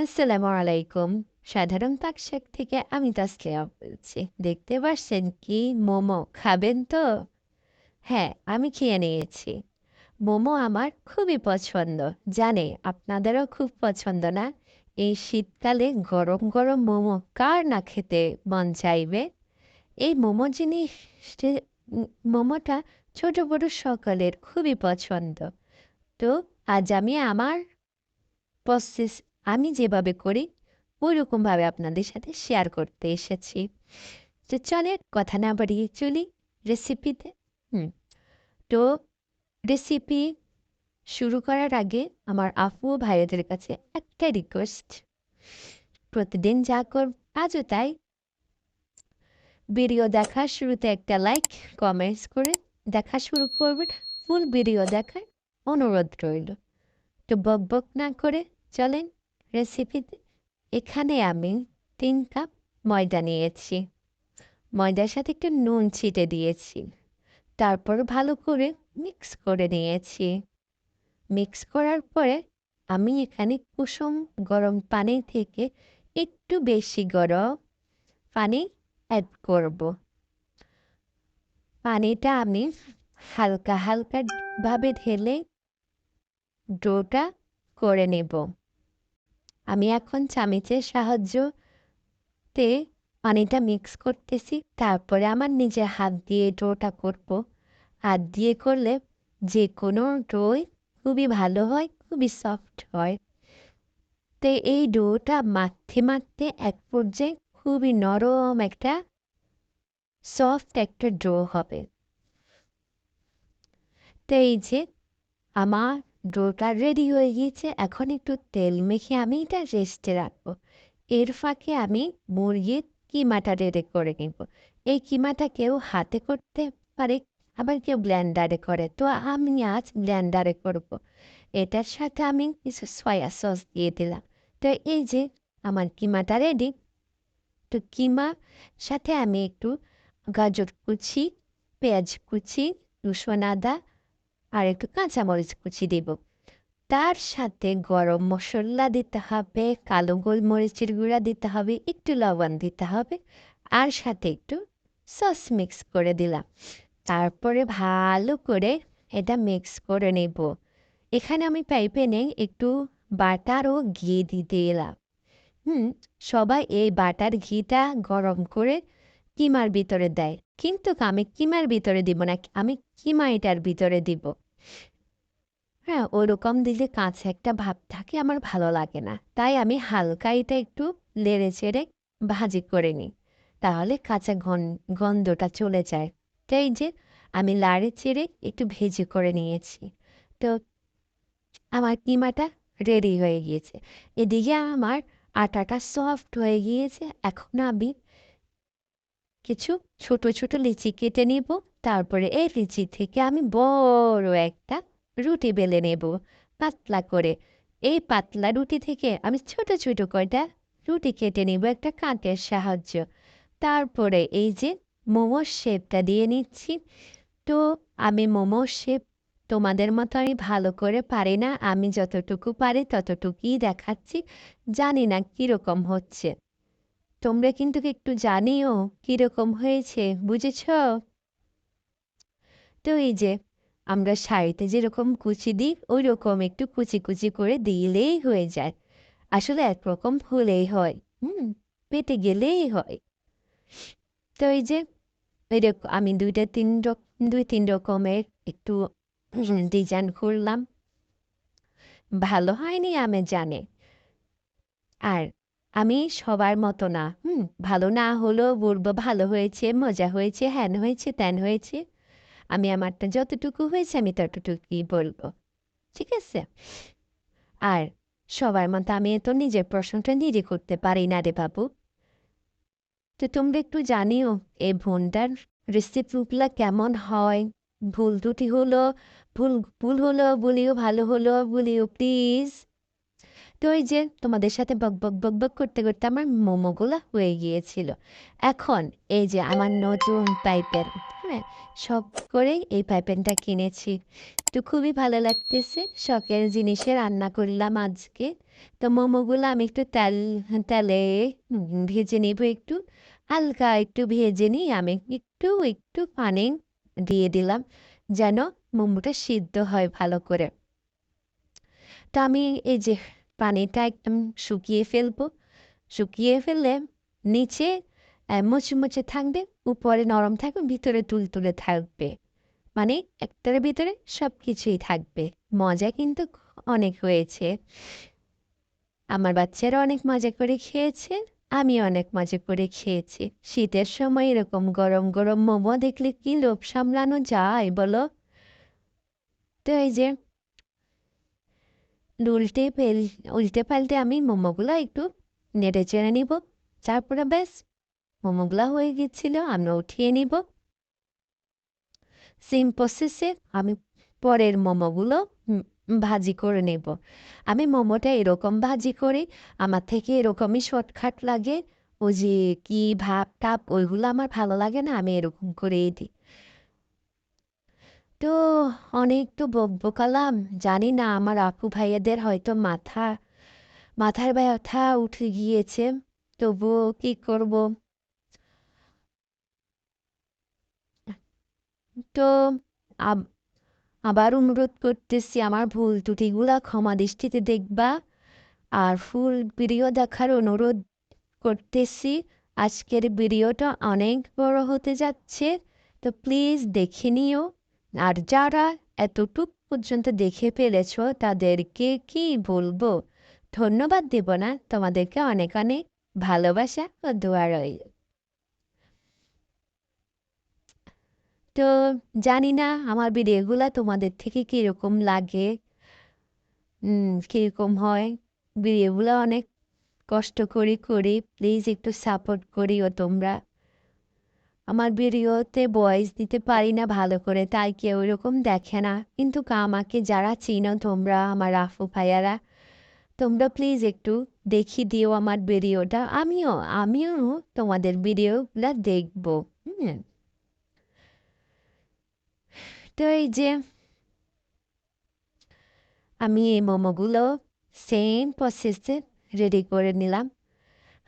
আসসালামু আলাইকুম। সাধারণ পাকশাক থেকে আমি তাসলিয়া বলছি। দেখতে পাচ্ছেন কি? মোমো খাবেন তো? হ্যাঁ আমি খেয়ে নিয়েছি। মোমো আমার খুবই পছন্দ। জানে, আপনাদেরও খুব পছন্দ না? এই শীতকালে গরম গরম মোমো কার না খেতে মন চাইবে? এই মোমো জিনিস মোমোটা ছোট বড় সকলের খুবই পছন্দ। তো, আজ আমি আমার প্রসেস আমি যেভাবে করি ওই রকমভাবে আপনাদের সাথে শেয়ার করতে এসেছি। তো চলে কথা না বাড়িয়ে চলি রেসিপিতে হুম, তো রেসিপি শুরু করার আগে আমার আপু ও ভাইয়াদের কাছে একটা রিকোয়েস্ট প্রতিদিন যা কর, আজও তাই। ভিডিও দেখার শুরুতে একটা লাইক কমেন্টস করে দেখা শুরু করবেন। ফুল ভিডিও দেখার অনুরোধ রইল। তো বক বক না করে চলেন রেসিপিতে এখানে আমি তিন কাপ ময়দা নিয়েছি। ময়দার সাথে একটু নুন ছিটে দিয়েছি। তারপর ভালো করে মিক্স করে নিয়েছি। মিক্স করার পরে আমি এখানে কুসুম গরম পানি থেকে একটু বেশি গরম পানি অ্যাড করব। পানিটা আমি হালকা হালকা ভাবে ঢেলে ডোটা করে নেব। আমি এখন চামিচের সাহায্যতে পানিটা মিক্স করতেছি, তারপরে আমার নিজের হাত দিয়ে ডোটা করব। হাত দিয়ে করলে যে কোনো ডোই খুবই ভালো হয়, খুবই সফট হয়। তো এই ডোটা মাখতে মাখতে এক পর্যায়ে খুবই নরম একটা সফট একটা ডো হবে। তো এই যে আমার ডোটা রেডি হয়ে গিয়েছে, এখন একটু তেল মেখে আমি এটা রেস্টে রাখব। এর ফাঁকে আমি মুরগির কিমাটা রেডি করে নিব। এই কিমাটা কেউ হাতে করতে পারে, আবার কেউ ব্ল্যান্ডারে করে। তো আমি আজ ব্ল্যান্ডারে করব। এটার সাথে আমি কিছু সয়া সস দিয়ে দিলাম। তো এই যে আমার কিমাটা রেডি তো কিমা সাথে আমি একটু গাজর কুচি, পেঁয়াজ কুচি, রসুন আদা আর একটু কাঁচামরিচ কুচি দেব। তার সাথে গরম মশলা দিতে হবে, কালো গোলমরিচের গুঁড়া দিতে হবে, একটু লবণ দিতে হবে আর সাথে একটু সস মিক্স করে দিলাম। তারপরে ভালো করে এটা মিক্স করে নেব। এখানে আমি নেই, একটু বাটার ও ঘি দিতে এলাম হুম, সবাই এই বাটার ঘিটা গরম করে কিমার ভিতরে দেয়। কিন্তু আমি কিমার ভিতরে দিব না আমি কিমা এটার ভিতরে দিব। হ্যাঁ ওরকম দিলে কাঁচা একটা ভাব থাকে, আমার ভালো লাগে না। তাই আমি হালকা এটা একটু লেড়ে চেড়ে ভাজি করে নিই। তাহলে কাঁচা গন্ধটা চলে যায়। তাই যে আমি লাড়ে চেড়ে একটু ভেজে করে নিয়েছি। তো আমার কিমাটা রেডি হয়ে গিয়েছে। এদিকে আমার আটাটা সফট হয়ে গিয়েছে। এখন আমি কিছু ছোট ছোট লিচি কেটে নিব। তারপরে এই লিচি থেকে আমি বড় একটা রুটি বেলে নেব পাতলা করে। এই পাতলা রুটি থেকে আমি ছোট ছোট কয়টা রুটি কেটে নিব একটা কাঁটের সাহায্য। তারপরে এই যে মোমোর শেপটা দিয়ে নিচ্ছি। তো আমি মোমোর শেপ তোমাদের মতো আমি ভালো করে পারি না। আমি যতটুকু পারি ততটুকুই দেখাচ্ছি। জানি না কীরকম হচ্ছে। তোমরা কিন্তু একটু জানিও কীরকম হয়েছে, বুঝেছ? তো এই যে, আমরা শাড়িতে যেরকম কুচি দিই ওই রকম একটু কুচি কুচি করে দিলেই হয়ে যায়। আসলে একরকম হলেই হয়, হুম পেটে গেলেই হয়। তো এই যে, এরকম আমি দুইটা তিন দুই তিন রকমের একটু ডিজাইন করলাম। ভালো হয়নি, আমি জানে। আর আমি সবার মতো না। হুম, ভালো না হলেও বলব ভালো হয়েছে, মজা হয়েছে, হ্যান হয়েছে, ত্যান হয়েছে। আমি আমারটা যতটুকু হয়েছে, আমি ততটুকুই বলব। ঠিক আছে? আর সবার মতো আমি তো নিজের প্রশ্নটা নিজে করতে পারি না রে বাবু। তো তোমরা একটু জানিও, এই ভুনটার রেসিপিগুলো কেমন হয়? ভুল ত্রুটি হলো, ভুল ভুল হলো বলিও ভালো হলো বলিও প্লিজ তো ওই যে তোমাদের সাথে বক বক বক বক করতে করতে আমার মোমোগুলো হয়ে গিয়েছিল। এখন এই যে আমার নতুন পাইপের হ্যাঁ শখ করেই এই পাইপেনটা কিনেছি। তো খুবই ভালো লাগতেছে, শখের জিনিসে রান্না করলাম আজকে। তো মোমোগুলো আমি একটু তেল, তেলে ভেজে নেব একটু, হালকা একটু ভেজে নিই আমি একটু একটু পানি দিয়ে দিলাম যেন মোমোটা সিদ্ধ হয় ভালো করে। তো আমি এই যে পানিটা একদম শুকিয়ে ফেলব। শুকিয়ে ফেললে নিচে মুচমুচে থাকবে, উপরে নরম থাকবে, ভিতরে তুলতুলে থাকবে। মানে একটার ভিতরে সব কিছুই থাকবে। মজা কিন্তু অনেক হয়েছে। আমার বাচ্চারা অনেক মজা করে খেয়েছে, আমি অনেক মজা করে খেয়েছি। শীতের সময় এরকম গরম গরম মোমো দেখলে কি লোভ সামলানো যায় বলো? তো এই যে উল্টে পেল উল্টে পাল্টে আমি মোমোগুলো একটু নেড়ে চেড়ে নিব। তারপরে ব্যাস, মোমোগুলো হয়ে গেছিল আমি উঠিয়ে নিব। সেম প্রসেসে আমি পরের মোমোগুলো ভাজি করে নেব। আমি মোমোটা এরকম ভাজি করি, আমার থেকে এরকমই শর্টকাট লাগে। ও যে কী ভাপ টাপ ওইগুলো আমার ভালো লাগে না, আমি এরকম করেই দিই। তো অনেক তো বকবকালাম। জানি না, আমার আপু ভাইয়াদের হয়তো মাথা, মাথার ব্যথা উঠে গিয়েছে। তবুও কি করব? তো আব- আবার অনুরোধ করতেছি, আমার ভুল ত্রুটিগুলা ক্ষমা দৃষ্টিতে দেখবা। আর ফুল ভিডিও দেখার অনুরোধ করতেছি, আজকের ভিডিওটা অনেক বড় হতে যাচ্ছে। তো প্লিজ দেখে নিও। আর যারা এতটুক পর্যন্ত দেখে ফেলেছো তাদেরকে কি বলব? ধন্যবাদ দেব না তোমাদেরকে অনেক অনেক ভালোবাসা ও দোয়া রইল। তো জানি না আমার ভিডিওগুলো তোমাদের থেকে কীরকম লাগে কীরকম হয়। ভিডিওগুলো অনেক কষ্ট করি করি প্লিজ একটু সাপোর্ট করিও তোমরা। আমার ভিডিওতে ভয়েস দিতে পারি না ভালো করে, তাই কেউ এরকম দেখে না। কিন্তু আমাকে যারা চিনো, তোমরা আমার আফু ভাইয়ারা, তোমরা প্লিজ একটু দেখি দিও আমার ভিডিওটা। আমিও আমিও তোমাদের ভিডিওগুলো দেখব। হুম। তো এই যে, আমি এই মোমোগুলো সেম প্রসেসে রেডি করে নিলাম।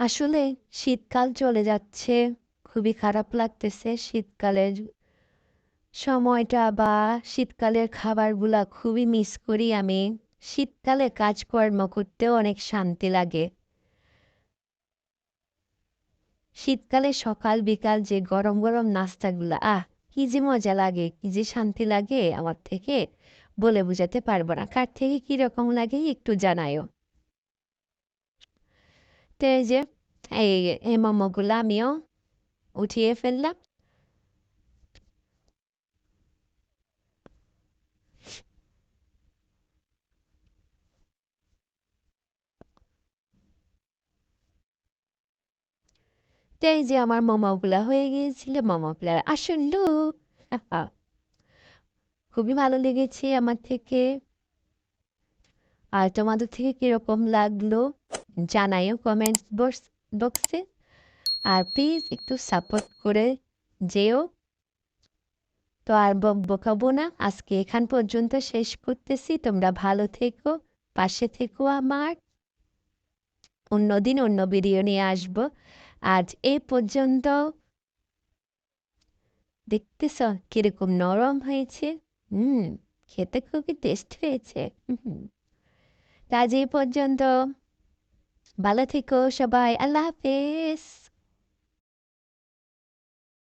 আসলে শীতকাল চলে যাচ্ছে। খুবই খারাপ লাগতেছে শীতকালের সময়টা বা শীতকালের খাবারগুলা খুবই মিস করি আমি। শীতকালে কাজকর্ম করতেও অনেক শান্তি লাগে। শীতকালে সকাল, বিকাল যে গরম গরম নাস্তাগুলা, আহ, কি যে মজা লাগে, কি যে শান্তি লাগে, আমার থেকে বলে বোঝাতে পারব না। কার থেকে কি রকম লাগে একটু জানায়ও তো যে এই মোমোগুলো আমিও উঠিয়ে ফেললাম। তো এই যে আমার মোমোগুলা হয়ে গিয়েছিল মোমোগুলার আসল খুবই ভালো লেগেছে আমার থেকে। আর তোমাদের থেকে কীরকম লাগল জানাইও কমেন্ট বক্স বক্সে আর প্লিজ একটু সাপোর্ট করে যেও। তো আর বক- বকাবো না। আজকে এখান পর্যন্ত শেষ করতেছি। তোমরা ভালো থেকো, পাশে থেকো আমার। অন্যদিন অন্য ভিডিও নিয়ে আসব। আজ এই পর্যন্ত। দেখতেছ কীরকম নরম হয়েছে? হুম, খেতে খুবই টেস্ট হয়েছে। হুম আজ এই পর্যন্ত। ভালো থেকো সবাই। আল্লাহ হাফেজ।